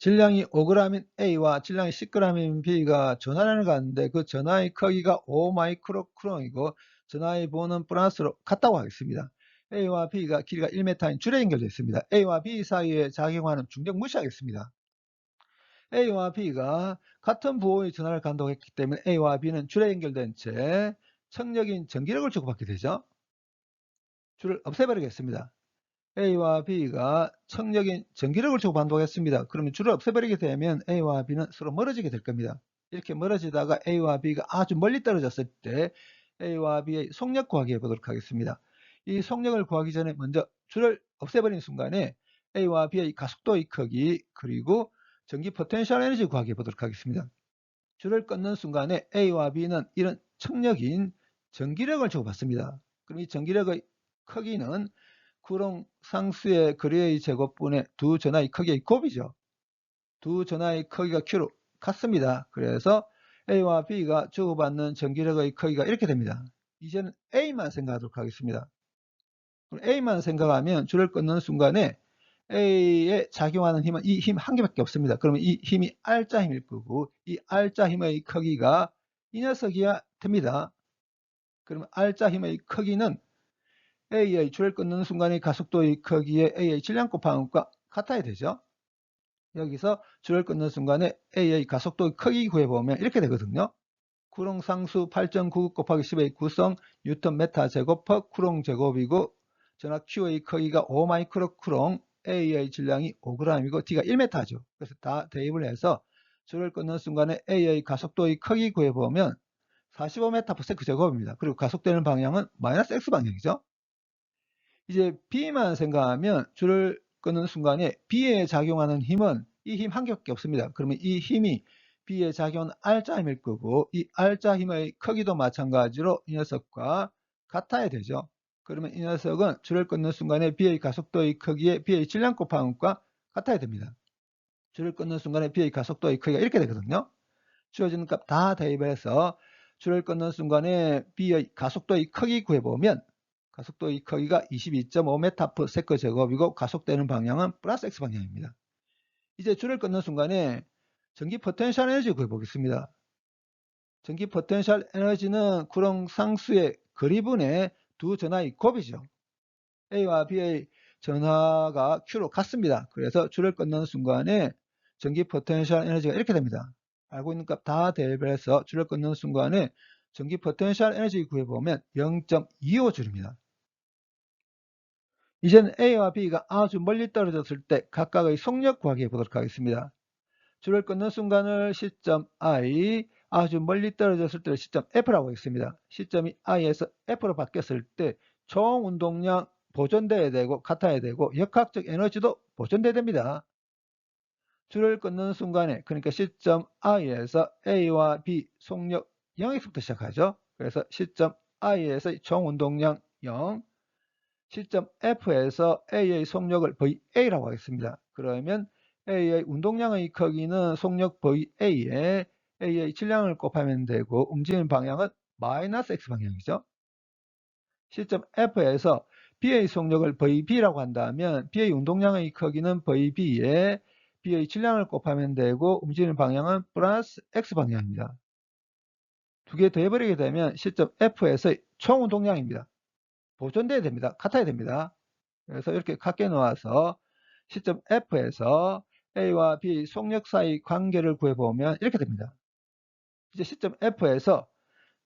질량이 5g인 A와 질량이 10g인 B가 전하를 가는데 그 전하의 크기가 5 마이크로크론이고 전하의 번호는 플러스로 같다고 하겠습니다. A와 B가 길이가 1m인 줄에 연결되어 있습니다. A와 B 사이에 작용하는 중력 무시하겠습니다. A와 B가 같은 부호의 전하를 간다고 했기 때문에 A와 B는 줄에 연결된 채 청력인 전기력을 주고받게 되죠. 줄을 없애버리겠습니다. A와 B가 청력인 전기력을 주고받는다고 했습니다. 그러면 줄을 없애버리게 되면 A와 B는 서로 멀어지게 될 겁니다. 이렇게 멀어지다가 A와 B가 아주 멀리 떨어졌을 때 A와 B의 속력 구하기 해보도록 하겠습니다. 이 속력을 구하기 전에 먼저 줄을 없애버리는 순간에 A와 B의 가속도의 크기 그리고 전기 포텐셜 에너지 구하기 해보도록 하겠습니다. 줄을 끊는 순간에 A와 B는 이런 청력인 전기력을 주고받습니다. 그럼 이 전기력의 크기는 쿠롱 상수의 거리의 제곱분의 두 전하의 크기의 곱이죠. 두 전하의 크기가 Q로 같습니다. 그래서 A와 B가 주고받는 전기력의 크기가 이렇게 됩니다. 이제는 A만 생각하도록 하겠습니다. A만 생각하면 줄을 끊는 순간에 A에 작용하는 힘은 이 힘 한 개밖에 없습니다. 그러면 이 힘이 R자 힘일 거고 이 R자 힘의 크기가 이 녀석이야 됩니다. 그러면 R자 힘의 크기는 A의 줄을 끊는 순간의 가속도의 크기에 A의 질량 것과 같아야 되죠. 여기서 줄을 끊는 순간에 A의 가속도의 크기 구해보면 이렇게 되거든요. 쿠롱 상수 8.99 곱하기 10의 구성 뉴턴 메타 제곱 퍼 쿠롱 제곱이고 전압 Q의 크기가 5 마이크로 쿠롱 A의 질량이 5g이고 D가 1m죠. 그래서 다 대입을 해서 줄을 끊는 순간에 A의 가속도의 크기 구해보면 45m/s 제곱입니다. 그리고 가속되는 방향은 마이너스 X 방향이죠. 이제 B만 생각하면 줄을 끊는 순간에 B에 작용하는 힘은 이 힘 한 개밖에 없습니다. 그러면 이 힘이 B에 작용하는 R자 힘일 거고 이 R자 힘의 크기도 마찬가지로 이 녀석과 같아야 되죠. 그러면 이 녀석은 줄을 끊는 순간에 B의 가속도의 크기에 B의 질량 곱하는 것과 같아야 됩니다. 줄을 끊는 순간에 B의 가속도의 크기가 이렇게 되거든요. 주어지는 값 다 대입해서 줄을 끊는 순간에 B의 가속도의 크기 구해보면 가속도의 크기가 22.5m/s 제곱이고 가속되는 방향은 플러스 x 방향입니다. 이제 줄을 끊는 순간에 전기 포텐셜 에너지 구해보겠습니다. 전기 포텐셜 에너지는 구렁 상수의 거리분의 두 전하의 곱이죠. A와 B의 전하가 Q로 같습니다. 그래서 줄을 끊는 순간에 전기 포텐셜 에너지가 이렇게 됩니다. 알고 있는 값 다 대입해서 줄을 끊는 순간에 전기 포텐셜 에너지 구해보면 0.25줄입니다. 이제는 A와 B가 아주 멀리 떨어졌을 때 각각의 속력 구하기 해보도록 하겠습니다. 줄을 끊는 순간을 시점 I, 아주 멀리 떨어졌을 때를 시점 F라고 하겠습니다. 시점이 I에서 F로 바뀌었을 때 총 운동량 보존돼야 되고 같아야 되고 역학적 에너지도 보존돼야 됩니다. 줄을 끊는 순간에 그러니까 시점 I에서 A와 B 속력 0에서부터 시작하죠. 그래서 시점 I에서 총 운동량 0, 시점 F에서 A의 속력을 VA라고 하겠습니다. 그러면 A의 운동량의 크기는 속력 VA에 A의 질량을 곱하면 되고 움직이는 방향은 마이너스 X 방향이죠. 시점 F에서 B의 속력을 VB라고 한다면 B의 운동량의 크기는 VB에 B의 질량을 곱하면 되고 움직이는 방향은 플러스 X 방향입니다. 두 개 더해버리게 되면 시점 F에서의 총 운동량입니다. 보존돼야 됩니다. 같아야 됩니다. 그래서 이렇게 같게 놓아서 시점 F에서 A와 B 속력 사이 관계를 구해보면 이렇게 됩니다. 이제 시점 F에서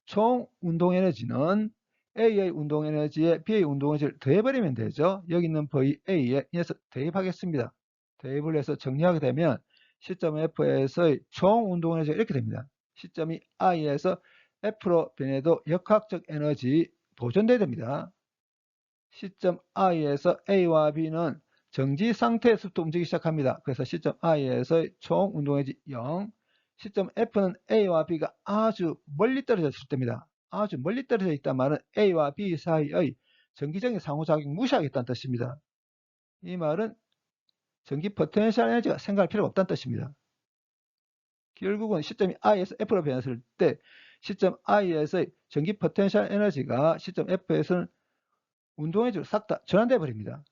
총 운동 에너지는 A의 운동 에너지에 B의 운동 에너지를 더해버리면 되죠. 여기 있는 VA에 이어서 대입하겠습니다. 대입을 해서 정리하게 되면 시점 F에서의 총 운동 에너지가 이렇게 됩니다. 시점이 I에서 F로 변해도 역학적 에너지 보존돼야 됩니다. 시점 I에서 A와 B는 정지 상태에서부터 움직이기 시작합니다. 그래서 시점 I에서 총 운동에너지 0, 시점 F는 A와 B가 아주 멀리 떨어졌을 때입니다. 아주 멀리 떨어져 있단 말은 A와 B 사이의 전기적인 상호작용 무시하겠다는 뜻입니다. 이 말은 전기 포텐셜 에너지가 생각할 필요가 없다는 뜻입니다. 결국은 시점이 I에서 F로 변했을 때 시점 I에서의 전기 포텐셜 에너지가 시점 F에서는 운동에너지로 싹 다 전환돼 버립니다.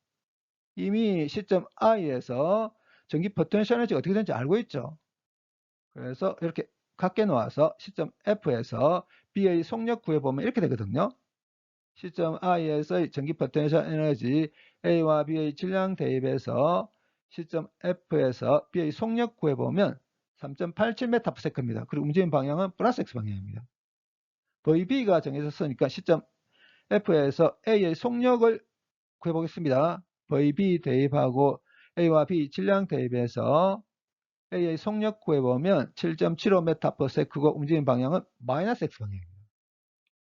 이미 시점 I에서 전기 포텐셜 에너지가 어떻게 되는지 알고 있죠. 그래서 이렇게 각게 놓아서 시점 F에서 B의 속력 구해보면 이렇게 되거든요. 시점 I에서의 전기 포텐셜 에너지 A와 B의 질량 대입해서 시점 F에서 B의 속력 구해보면 3.87ms입니다. 그리고 움직임 방향은 플러스 X 방향입니다. VB가 정해졌으니까 시점 F에서 A의 속력을 구해보겠습니다. VB 대입하고 A와 B 질량 대입해서 A의 속력 구해보면 7.75m/s고 움직임 방향은 마이너스 X 방향입니다.